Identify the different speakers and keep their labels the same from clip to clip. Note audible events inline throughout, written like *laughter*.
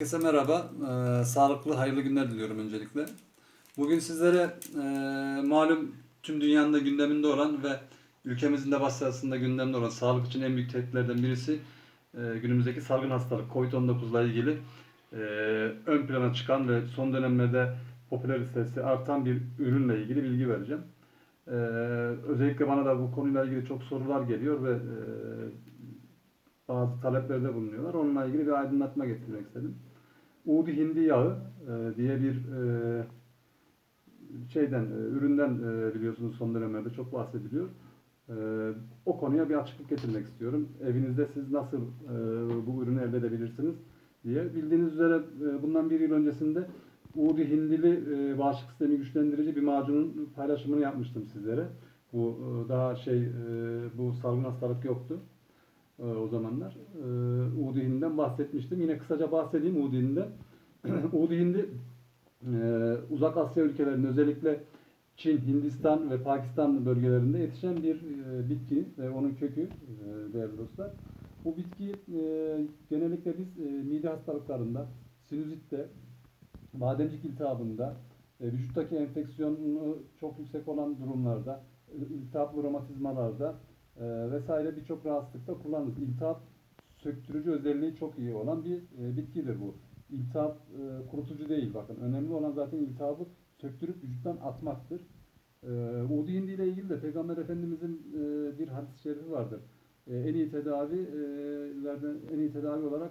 Speaker 1: Herkese merhaba. Ee, sağlıklı, hayırlı günler diliyorum öncelikle. Bugün sizlere e, malum tüm dünyanın da gündeminde olan ve ülkemizin de başsağlığında gündemde olan sağlık için en büyük tehditlerden birisi e, günümüzdeki salgın hastalık COVID-19 ile ilgili e, ön plana çıkan ve son dönemlerde popülaritesi artan bir ürünle ilgili bilgi vereceğim. E, özellikle bana da bu konuyla ilgili çok sorular geliyor ve e, bazı taleplerde bulunuyorlar. Onunla ilgili bir aydınlatma getirmek istedim. Udi hindi yağı e, diye bir e, şeyden e, üründen e, biliyorsunuz son dönemlerde çok bahsediliyor. E, o konuya bir açıklık getirmek istiyorum. Evinizde siz nasıl e, bu ürünü elde edebilirsiniz diye. Bildiğiniz üzere e, bundan bir yıl öncesinde Udi hindili e, bağışıklık sistemi güçlendirici bir macunun paylaşımını yapmıştım sizlere. Bu e, daha şey e, bu salgın hastalık yoktu e, o zamanlar. E, Udi hindinden bahsetmiştim. Yine kısaca bahsedeyim Udi hindinden. *clears throat* Udi hindi e, uzak Asya ülkelerinde özellikle Çin, Hindistan ve Pakistan bölgelerinde yetişen bir e, bitki ve onun kökü e, değerli dostlar. Bu bitki e, genellikle biz e, mide hastalıklarında, sinüzitte, bademcik iltihabında, e, vücuttaki enfeksiyonu çok yüksek olan durumlarda, e, iltihaplı romatizmalarda e, vesaire birçok rahatsızlıkta kullanırız. İltihap söktürücü özelliği çok iyi olan bir e, bitkidir bu. İltihap e, kurutucu değil bakın. Önemli olan zaten iltihabı söktürüp vücuttan atmaktır. E, Udi hindi ile ilgili de Peygamber Efendimizin e, bir hadis-i şerifi vardır. En iyi tedavilerden en iyi tedavi olarak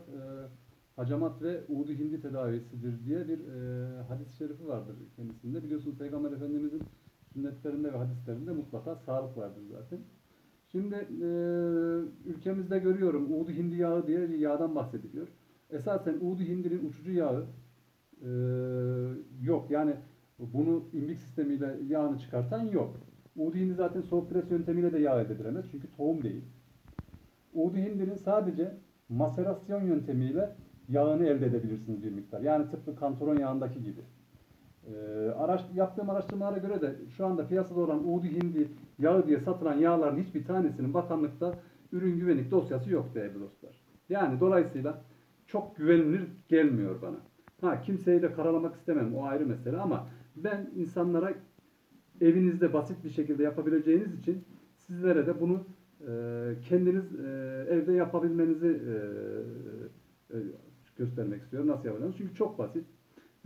Speaker 1: hacamat ve Udi hindi tedavisidir diye bir hadis-i şerifi vardır kendisinde. Biliyorsunuz Peygamber Efendimizin sünnetlerinde ve hadislerinde mutlaka sağlık vardır zaten. Şimdi e, ülkemizde görüyorum Uğdu hindi yağı diye bir yağdan bahsediliyor. Esasen Uğdu hindinin uçucu yağı e, yok. Yani bunu imbik sistemiyle yağını çıkartan yok. Uğdu hindi zaten soğuk pres yöntemiyle de yağ elde edilemez. Çünkü tohum değil. Uğdu hindinin sadece maserasyon yöntemiyle yağını elde edebilirsiniz bir miktar. Yani tıpkı kantaron yağındaki gibi. Ee, araş, yaptığım araştırmalara göre de şu anda piyasada olan Uğdu hindi yağı diye satılan yağların hiçbir tanesinin bakanlıkta ürün güvenlik dosyası yok değerli dostlar. Yani dolayısıyla çok güvenilir gelmiyor bana. Ha kimseyi de karalamak istemem o ayrı mesele ama ben insanlara evinizde basit bir şekilde yapabileceğiniz için sizlere de bunu e, kendiniz e, evde yapabilmenizi e, e, göstermek istiyorum. Nasıl yapacağınız? Çünkü çok basit.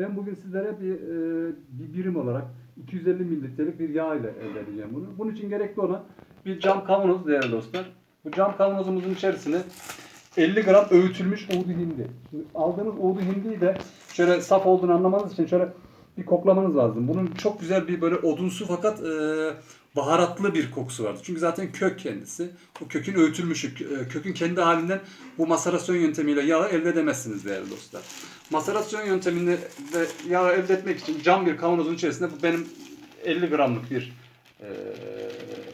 Speaker 1: Ben bugün sizlere bir, e, bir birim olarak 250 mililitrelik bir yağ ile elde edeceğim bunu. Bunun için gerekli olan bir cam kavanoz değerli dostlar. Bu cam kavanozumuzun içerisine 50 gram öğütülmüş uğdu hindi. Şimdi aldığınız uğdu hindiyi de şöyle saf olduğunu anlamanız için şöyle bir koklamanız lazım. Bunun çok güzel bir böyle odunsu fakat e, baharatlı bir kokusu vardır. Çünkü zaten kök kendisi. O kökün öğütülmüşü, kö- kökün kendi halinden bu maserasyon yöntemiyle yağı elde edemezsiniz değerli dostlar. Maserasyon yöntemini de yağı elde etmek için cam bir kavanozun içerisinde bu benim 50 gramlık bir e,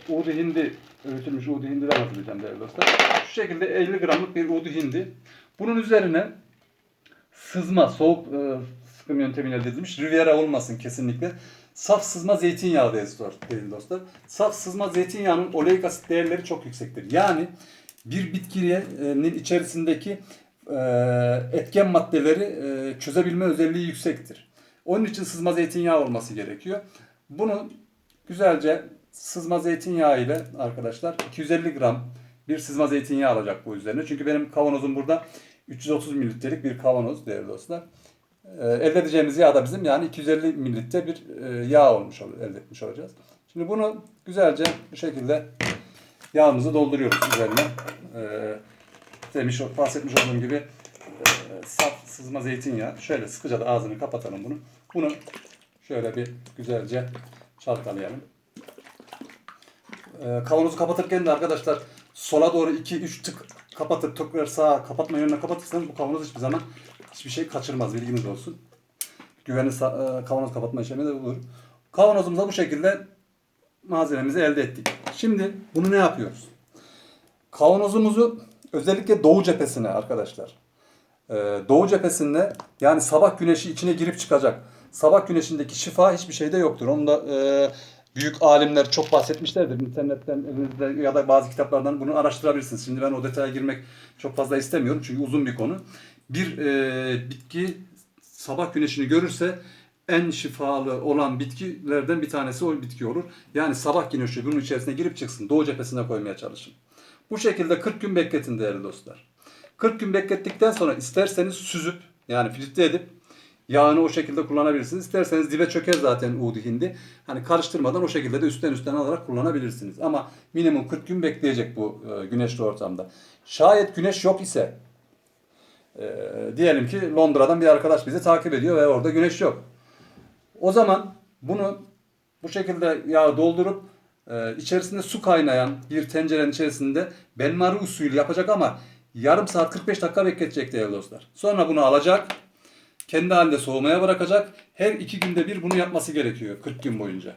Speaker 1: uğdu hindi, öğütülmüş uğdu hindiden hazırlayacağım değerli dostlar. Şu şekilde 50 gramlık bir uğdu hindi. Bunun üzerine sızma, soğuk e, sıkım yöntemiyle elde edilmiş. Riviera olmasın kesinlikle. Saf sızma zeytinyağı değerli dostlar. Saf sızma zeytinyağının oleik asit değerleri çok yüksektir. Yani bir bitkinin içerisindeki e, etken maddeleri e, çözebilme özelliği yüksektir. Onun için sızma zeytinyağı olması gerekiyor. Bunu güzelce sızma zeytinyağı ile arkadaşlar 250 gram bir sızma zeytinyağı alacak bu üzerine. Çünkü benim kavanozum burada 330 mililitrelik bir kavanoz değerli dostlar. Ee, elde edeceğimiz yağ da bizim yani 250 mililitre bir e, yağ olmuş ol- elde etmiş olacağız. Şimdi bunu güzelce bu şekilde yağımızı dolduruyoruz üzerine. Ee, demiş, bahsetmiş olduğum gibi e, saf sızma zeytinyağı. Şöyle sıkıca da ağzını kapatalım bunu. Bunu şöyle bir güzelce çalkalayalım. Ee, kavanozu kapatırken de arkadaşlar sola doğru 2-3 tık kapatıp tekrar sağa kapatma yönüne kapatırsanız bu kavanoz hiçbir zaman hiçbir şey kaçırmaz bilginiz olsun. Güvenli e, kavanoz kapatma işlemi de olur. Kavanozumuza bu şekilde malzememizi elde ettik. Şimdi bunu ne yapıyoruz? Kavanozumuzu özellikle doğu cephesine arkadaşlar. Ee, doğu cephesinde yani sabah güneşi içine girip çıkacak. Sabah güneşindeki şifa hiçbir şeyde yoktur. Onu da e, büyük alimler çok bahsetmişlerdir. İnternetten ya da bazı kitaplardan bunu araştırabilirsiniz. Şimdi ben o detaya girmek çok fazla istemiyorum çünkü uzun bir konu. bir e, bitki sabah güneşini görürse en şifalı olan bitkilerden bir tanesi o bitki olur. Yani sabah güneşi bunun içerisine girip çıksın. Doğu cephesine koymaya çalışın. Bu şekilde 40 gün bekletin değerli dostlar. 40 gün beklettikten sonra isterseniz süzüp yani filtre edip yağını o şekilde kullanabilirsiniz. İsterseniz dibe çöker zaten uğdu hindi. Hani karıştırmadan o şekilde de üstten üstten alarak kullanabilirsiniz. Ama minimum 40 gün bekleyecek bu e, güneşli ortamda. Şayet güneş yok ise e, diyelim ki Londra'dan bir arkadaş bizi takip ediyor ve orada güneş yok. O zaman bunu bu şekilde yağı doldurup e, içerisinde su kaynayan bir tencerenin içerisinde benmari usulü yapacak ama yarım saat 45 dakika bekletecek değerli dostlar. Sonra bunu alacak, kendi halinde soğumaya bırakacak. Her iki günde bir bunu yapması gerekiyor 40 gün boyunca.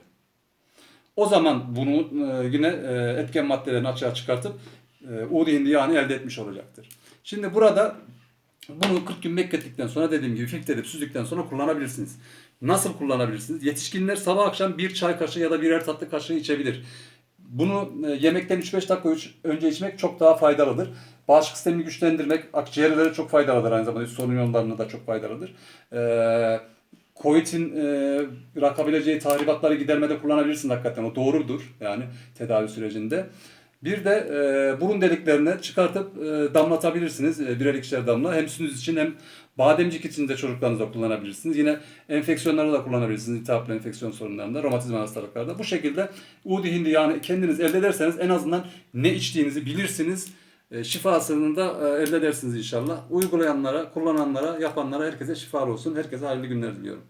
Speaker 1: O zaman bunu e, yine e, etken maddelerini açığa çıkartıp e, uğdu hindi yağını elde etmiş olacaktır. Şimdi burada bunu 40 gün beklettikten sonra dediğim gibi filtre edip süzdükten sonra kullanabilirsiniz. Nasıl kullanabilirsiniz? Yetişkinler sabah akşam bir çay kaşığı ya da birer tatlı kaşığı içebilir. Bunu e, yemekten 3-5 dakika önce içmek çok daha faydalıdır. Bağışıklık sistemini güçlendirmek, akciğerlere çok faydalıdır aynı zamanda. Solunum yollarına da çok faydalıdır. Ee, COVID'in e, bırakabileceği tahribatları gidermede kullanabilirsin hakikaten. O doğrudur yani tedavi sürecinde. Bir de e, burun deliklerine çıkartıp e, damlatabilirsiniz. E, birer ikişer damla. Hem sütünüz için hem bademcik için de çocuklarınızda kullanabilirsiniz. Yine enfeksiyonlarda da kullanabilirsiniz. İltihaplı enfeksiyon sorunlarında, romatizma hastalıklarda. Bu şekilde Udi hindi yani kendiniz elde ederseniz en azından ne içtiğinizi bilirsiniz. E, şifasını da e, elde edersiniz inşallah. Uygulayanlara, kullananlara, yapanlara herkese şifalı olsun. Herkese hayırlı günler diliyorum.